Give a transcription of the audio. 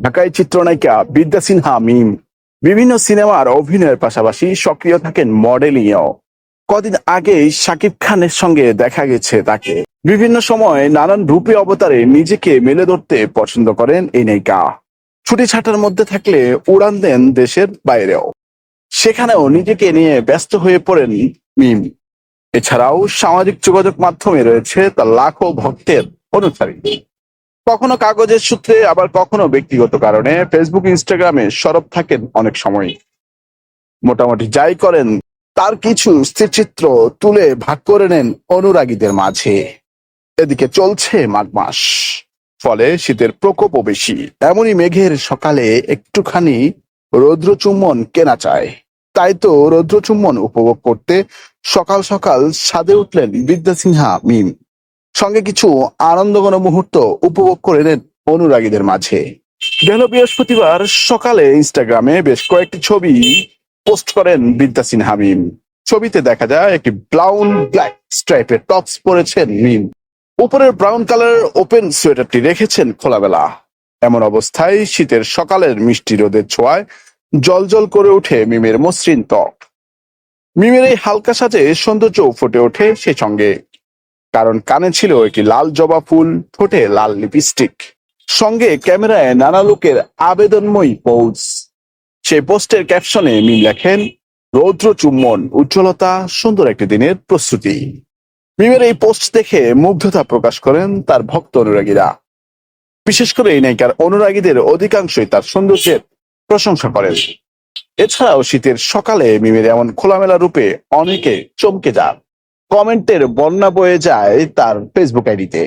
ঢাকায় চিত্রনায়িকা বিদ্যা সিনহা মিম। বিভিন্ন সিনেমার অভিনয়ের পাশাপাশি সক্রিয় থাকেন মডেলিংয়েও। কদিন আগেই শাকিব খানের সঙ্গে দেখা গেছে তাকে। বিভিন্ন সময় নানান রূপে অবতারে নিজেকে মেলে ধরতে পছন্দ করেন এই নায়িকা। ছুটি ছাটার মধ্যে থাকলে উড়ান দেন দেশের বাইরেও। সেখানেও নিজেকে নিয়ে ব্যস্ত হয়ে পড়েন মিম। এছাড়াও সামাজিক যোগাযোগ মাধ্যমে রয়েছে তার লাখো ভক্তের অনুসারী। কখনো কাগজের সূত্রে, আবার কখনো ব্যক্তিগত কারণে। ফেসবুক ইনস্টাগ্রামে সরব থাকেন অনেক সময়। মোটামুটি যাই করেন, তার কিছু স্থিরচিত্র তুলে ভাগ করে নেন অনুরাগীদের মাঝে। এদিকে চলছে মাঘ মাস, ফলে শীতের প্রকোপও বেশি। এমনই মেঘের সকালে একটুখানি রৌদ্রচুম্বন কেনা চায়। তাই তো রৌদ্রচুম্বন উপভোগ করতে সকাল সকাল সাদে উঠলেন বিদ্যা সিনহা মিম। সঙ্গে কিছু আনন্দঘন মুহূর্ত উপভোগ করে নেন অনুরাগীদের মাঝে। গেল বৃহস্পতিবার সকালে ইনস্টাগ্রামে বেশ কয়েকটি ছবি পোস্ট করেন বিদ্যা সিনহা মিম। ছবিতে দেখা যায় একটি ব্রাউন, ব্ল্যাক স্ট্রাইপের টপস পরেছেন মিম। উপরের ব্রাউন কালারের ওপেন সোয়েটারটি রেখেছেন খোলাবেলা। এমন অবস্থায় শীতের সকালের মিষ্টি রোদের ছোঁয়ায় জলজল করে ওঠে মিমের মসৃণ ত্বক। মিমের এই হালকা সাজে সৌন্দর্য ফুটে ওঠে সেই সঙ্গে। কারণ কানে ছিল একটি লাল জবা ফুল, ঠোঁটে লাল লিপস্টিক। সঙ্গে ক্যামেরায় নানা লোকের আবেদনময়ী পোজ সেই পোস্টের ক্যাপশনে মিম লেখেন, রৌদ্র চুম্বন, উজ্জ্বলতা, সুন্দর একটি দিনের প্রস্তুতি। মিমের এই পোস্ট দেখে মুগ্ধতা প্রকাশ করেন তার ভক্ত অনুরাগীরা। বিশেষ করে এই নায়িকার অনুরাগীদের অধিকাংশই তার সৌন্দর্যের প্রশংসা করেন। এছাড়াও শীতের সকালে মিমের এমন খোলামেলা রূপে অনেকে চমকে যান। কমেন্টের বন্যা বয়ে যায় তার ফেসবুক আইডিতে।